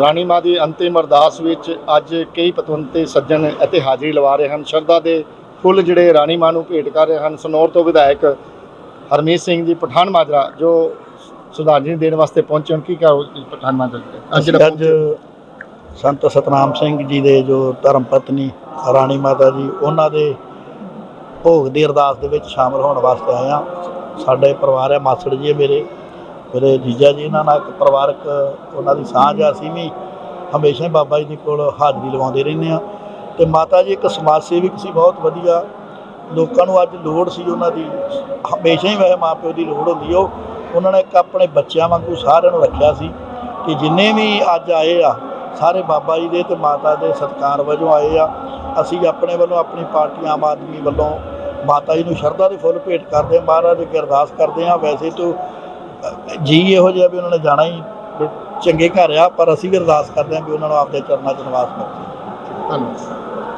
ਰਾਣੀ ਮਾਂ ਦੀ ਅੰਤਿਮ ਅਰਦਾਸ ਵਿੱਚ ਅੱਜ ਕਈ ਪਤਵੰਤੇ ਸੱਜਣ ਅਤੇ ਹਾਜ਼ਰੀ ਲਵਾ ਰਹੇ ਹਨ। ਸ਼ਰਧਾ ਦੇ ਫੁੱਲ ਜਿਹੜੇ ਰਾਣੀ ਮਾਂ ਨੂੰ ਭੇਟ ਕਰ ਰਹੇ ਹਨ। ਸਨੌਰ ਤੋਂ ਵਿਧਾਇਕ ਹਰਮੀਤ ਸਿੰਘ ਜੀ, ਪਠਾਨ ਮਾਜਰਾ, ਜੋ ਸ਼ਰਧਾਂਜਲੀ ਦੇਣ ਵਾਸਤੇ ਪਹੁੰਚੇ ਹਨ। ਕੀ ਕਹੋ ਜੀ ਪਠਾਨ ਮਾਜਰਾ ਅੱਜ ਅੱਜ ਸੰਤ ਸਤਨਾਮ ਸਿੰਘ ਜੀ ਦੇ ਜੋ ਧਰਮ ਪਤਨੀ ਰਾਣੀ ਮਾਤਾ ਜੀ, ਉਹਨਾਂ ਦੇ ਭੋਗ ਦੀ ਅਰਦਾਸ ਦੇ ਵਿੱਚ ਸ਼ਾਮਲ ਹੋਣ ਵਾਸਤੇ ਆਏ ਹਾਂ। ਸਾਡੇ ਪਰਿਵਾਰ ਹੈ ਮਾਸੜ ਜੀ ਮੇਰੇ। ਮੇਰੇ ਜੀਜਾ ਜੀ ਇਹਨਾਂ ਨਾਲ ਇੱਕ ਪਰਿਵਾਰਕ ਉਹਨਾਂ ਦੀ ਸਾਂਝ ਆ, ਅਸੀਂ ਵੀ ਹਮੇਸ਼ਾ ਹੀ ਬਾਬਾ ਜੀ ਦੇ ਕੋਲ ਹਾਜ਼ਰੀ ਲਵਾਉਂਦੇ ਰਹਿੰਦੇ ਆ ਤੇ ਮਾਤਾ ਜੀ ਇੱਕ ਸਮਾਜ ਸੇਵਕ ਸੀ, ਬਹੁਤ ਵਧੀਆ। ਲੋਕਾਂ ਨੂੰ ਅੱਜ ਲੋੜ ਸੀ ਉਹਨਾਂ ਦੀ, ਹਮੇਸ਼ਾ ਹੀ ਵੈਸੇ ਮਾਂ ਪਿਓ ਦੀ ਲੋੜ ਹੁੰਦੀ ਉਹ ਉਹਨਾਂ ਨੇ ਇੱਕ ਆਪਣੇ ਬੱਚਿਆਂ ਵਾਂਗੂ ਸਾਰਿਆਂ ਨੂੰ ਰੱਖਿਆ ਸੀ ਕਿ ਜਿੰਨੇ ਵੀ ਅੱਜ ਆਏ ਆ, ਸਾਰੇ ਬਾਬਾ ਜੀ ਦੇ ਤੇ ਮਾਤਾ ਦੇ ਸਤਿਕਾਰ ਵਜੋਂ ਆਏ ਆ। ਅਸੀਂ ਆਪਣੇ ਵੱਲੋਂ ਆਪਣੀ ਪਾਰਟੀ ਆਮ ਆਦਮੀ ਵੱਲੋਂ ਮਾਤਾ ਜੀ ਨੂੰ ਸ਼ਰਧਾ ਦੇ ਫੁੱਲ ਭੇਟ ਕਰਦੇ ਹਾਂ, ਮਹਾਰਾਜ ਅੱਗੇ ਅਰਦਾਸ ਕਰਦੇ ਹਾਂ। ਵੈਸੇ ਤੋਂ ਜੀ ਇਹੋ ਜਿਹਾ ਵੀ ਉਹਨਾਂ ਨੇ ਜਾਣਾ ਹੀ ਚੰਗੇ ਘਰ ਆ, ਪਰ ਅਸੀਂ ਵੀ ਅਰਦਾਸ ਕਰਦੇ ਹਾਂ ਵੀ ਉਹਨਾਂ ਨੂੰ ਆਪਦੇ ਚਰਨਾਂ 'ਚ ਨਿਵਾਸ ਬਖਸ਼ੇ। ਧੰਨਵਾਦ।